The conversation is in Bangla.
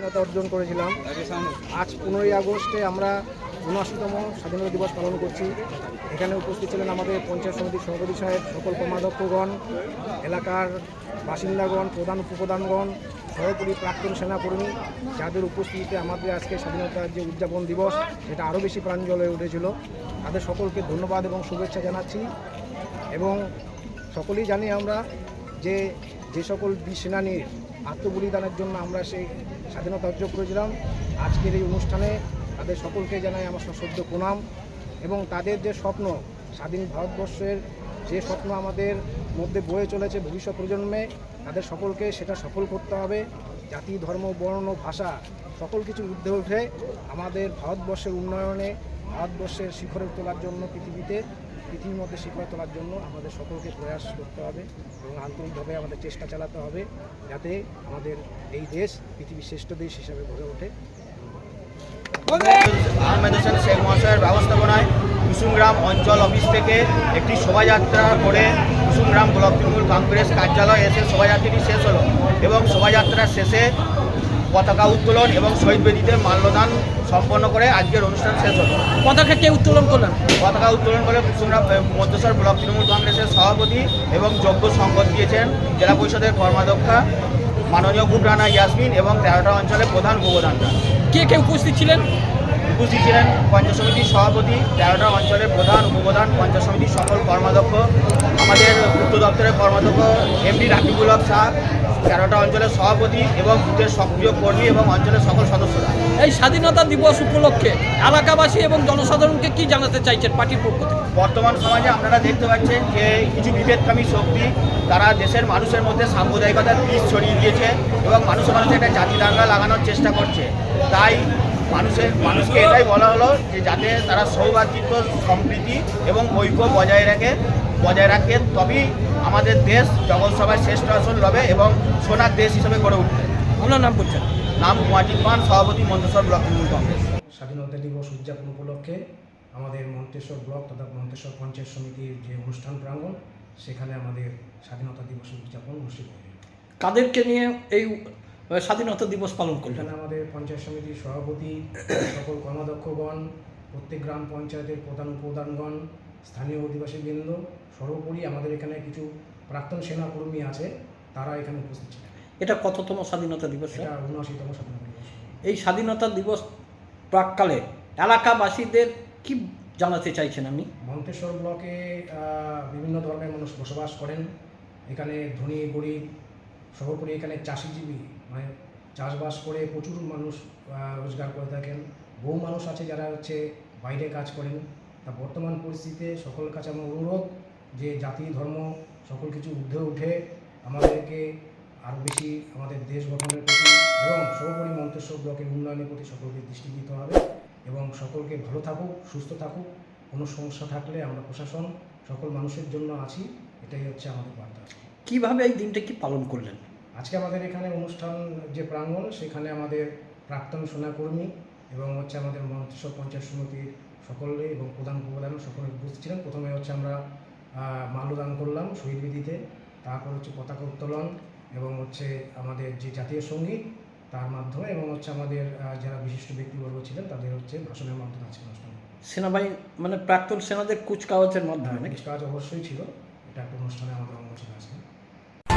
স্বাধীনতা অর্জন করেছিলাম। আজ পনেরোই আগস্টে আমরা উনআশিতম স্বাধীনতা দিবস পালন করছি। এখানে উপস্থিত ছিলেন আমাদের পঞ্চায়েত সমিতির সভাপতি সাহেব, সকল কর্মাধ্যক্ষগণ, এলাকার বাসিন্দাগণ, প্রধান উপপ্রধানগণ, সর্বোপরি প্রাক্তন সেনাকর্মী, যাদের উপস্থিতিতে আমাদের আজকে স্বাধীনতার যে উদযাপন দিবস এটা আরও বেশি প্রাঞ্জল হয়ে উঠেছিল। তাদের সকলকে ধন্যবাদ এবং শুভেচ্ছা জানাচ্ছি। এবং সকলেই জানি আমরা যে যে সকল বীর সেনানীর আত্মবলিদানের জন্য আমরা সেই স্বাধীনতা অর্জন করেছিলাম। আজকের এই অনুষ্ঠানে তাদের সকলকে জানাই আমার সশ্রদ্ধ প্রণাম এবং তাদের যে স্বপ্ন, স্বাধীন ভারতবর্ষের যে স্বপ্ন আমাদের মধ্যে বয়ে চলেছে ভবিষ্যৎ প্রজন্মে, তাদের সকলকে সেটা সফল করতে হবে। জাতি, ধর্ম, বর্ণ, ভাষা, সকল কিছু ঊর্ধ্বে উঠে আমাদের ভারতবর্ষের উন্নয়নে, ভারতবর্ষের শিখরে তোলার জন্য পৃথিবীতে পৃথিবীর মধ্যে শিখরে তোলার জন্য আমাদের সকলকে প্রয়াস করতে হবে এবং আন্তরিকভাবে আমাদের চেষ্টা চালাতে হবে যাতে আমাদের এই দেশ পৃথিবীর শ্রেষ্ঠ দেশ হিসেবে গড়ে ওঠে। আহমেদ হোসেন শেখ মহাশয়ের ব্যবস্থাপনায় কুসুমগ্রাম অঞ্চল অফিস থেকে একটি শোভাযাত্রা করে কুসুমগ্রাম ব্লক তৃণমূল কংগ্রেস কার্যালয় এসে শোভাযাত্রাটি শেষ হলো এবং শোভাযাত্রার শেষে পতাকা উত্তোলন এবং শহীদ বেদিতে মাল্যদান সম্পন্ন করে আজকের অনুষ্ঠান শেষ হল। পতাকা কে উত্তোলন করলেন? পতাকা উত্তোলন করে তোমরা মধ্যসর ব্লক তৃণমূল কংগ্রেসের সভাপতি এবং যোগ্য সংবাদ দিয়েছেন জেলা পরিষদের কর্মাধ্যক্ষা মাননীয় গুবরানা ইয়াসমিন এবং তেরোটা অঞ্চলের প্রধান উপপ্রধানরা কে কে উপস্থিত ছিলেন? উপস্থিত ছিলেন পঞ্চায়েত সমিতির সভাপতি তেরোটা অঞ্চলের প্রধান উপপ্রধান পঞ্চায়েত সমিতির সকল কর্মাধ্যক্ষ আমাদের পূর্ত দপ্তরের কর্মাধ্যক্ষ এমডি রাকিবুল হক শাহ তেরোটা অঞ্চলের সভাপতি এবং বুথের সক্রিয় কর্মী এবং অঞ্চলের সকল সদস্যরা। এই স্বাধীনতা দিবস উপলক্ষে এলাকাবাসী এবং জনসাধারণকে কি জানাতে চাইছেন পার্টির পক্ষ থেকে? বর্তমান সমাজে আপনারা দেখতে পাচ্ছেন যে কিছু বিভেদকামী শক্তি তারা দেশের মানুষের মধ্যে সাম্প্রদায়িকতার বীজ ছড়িয়ে দিয়েছে এবং মানুষের মানুষের একটা জাতি দাঙ্গা লাগানোর চেষ্টা করছে। তাই মানুষের মানুষকে এটাই বলা হলো যে যাতে তারা সৌভাতৃত্ব সম্প্রীতি এবং ঐক্য বজায় রাখে বজায় রাখে তবেই আমাদের দেশ জগৎসভায় শ্রেষ্ঠ আসন লবে এবং সোনার দেশ হিসেবে গড়ে উঠবে। আপনার নাম বলছেন নাম ওয়াজিদ খান সভাপতি মন্তেশ্বর ব্লক তৃণমূল কংগ্রেস। স্বাধীনতা দিবস উদযাপন উপলক্ষে আমাদের মন্তেশ্বর ব্লক তথা মন্তেশ্বর পঞ্চায়েত সমিতির যে অনুষ্ঠান প্রাঙ্গণ সেখানে আমাদের স্বাধীনতা দিবস উদযাপন অনুষ্ঠিত কাদেরকে নিয়ে এই স্বাধীনতা দিবস পালন করলেন। এখানে আমাদের পঞ্চায়েত সমিতির সভাপতি সকল কর্মাধ্যক্ষগণ প্রত্যেক গ্রাম পঞ্চায়েতের প্রধান উপপ্রধানগণ স্থানীয় অধিবাসীবৃন্দ সর্বোপরি আমাদের এখানে কিছু প্রাক্তন সেনাকর্মী আছে তারা এখানে উপস্থিত ছিলেন। এটা কততম স্বাধীনতা দিবস এটা উনআশিতম স্বাধীনতা দিবস। এই স্বাধীনতা দিবস প্রাককালে এলাকাবাসীদের কি জানাতে চাইছেন আমি মন্তেশ্বর ব্লকে বিভিন্ন ধর্মের মানুষ বসবাস করেন। এখানে ধনী গরিব সর্বোপরি এখানে চাষিজীবী মানে চাষবাস করে প্রচুর মানুষ রোজগার করে থাকেন। বহু মানুষ আছে যারা হচ্ছে বাইরে কাজ করেন। তা বর্তমান পরিস্থিতিতে সকল কাছে আমার অনুরোধ যে জাতি, ধর্ম, সকল কিছু ঊর্ধ্বে উঠে আমাদেরকে আরও বেশি আমাদের দেশ গঠনের প্রতি এবং সর্বোপরি মন্তেশ্বর ব্লকের উন্নয়নের প্রতি সকলকে দৃষ্টি দিতে হবে এবং সকলকে ভালো থাকুক, সুস্থ থাকুক। কোনো সমস্যা থাকলে আমরা প্রশাসন, সকল মানুষের জন্য আছি। এটাই হচ্ছে আমাদের বার্তা। কীভাবে এই দিনটা কি পালন করলেন? আজকে আমাদের এখানে অনুষ্ঠান যে প্রাঙ্গণ সেখানে আমাদের প্রাক্তন সোনাকর্মী এবং হচ্ছে আমাদের মন্ত্রিসভ পঞ্চায়েত সমিতির সকলে এবং প্রধান উপপ্রধান সকলে উপস্থিত ছিলেন। প্রথমে হচ্ছে আমরা মাল্যদান করলাম শহীদ বিধিতে তারপর হচ্ছে পতাকা উত্তোলন এবং হচ্ছে আমাদের যে জাতীয় সংগীত তার মাধ্যমে এবং হচ্ছে আমাদের যারা বিশিষ্ট ব্যক্তিবর্গ ছিলেন তাদের হচ্ছে ভাষণের মাধ্যমে আছে অনুষ্ঠান। সেনাবাহিনী মানে প্রাক্তন সেনাদের কুচকাওয়াজের মাধ্যমে কিছু কাজ অবশ্যই ছিল। এটা একটা অনুষ্ঠানে আমাদের অঙ্গ ছিল আজকে।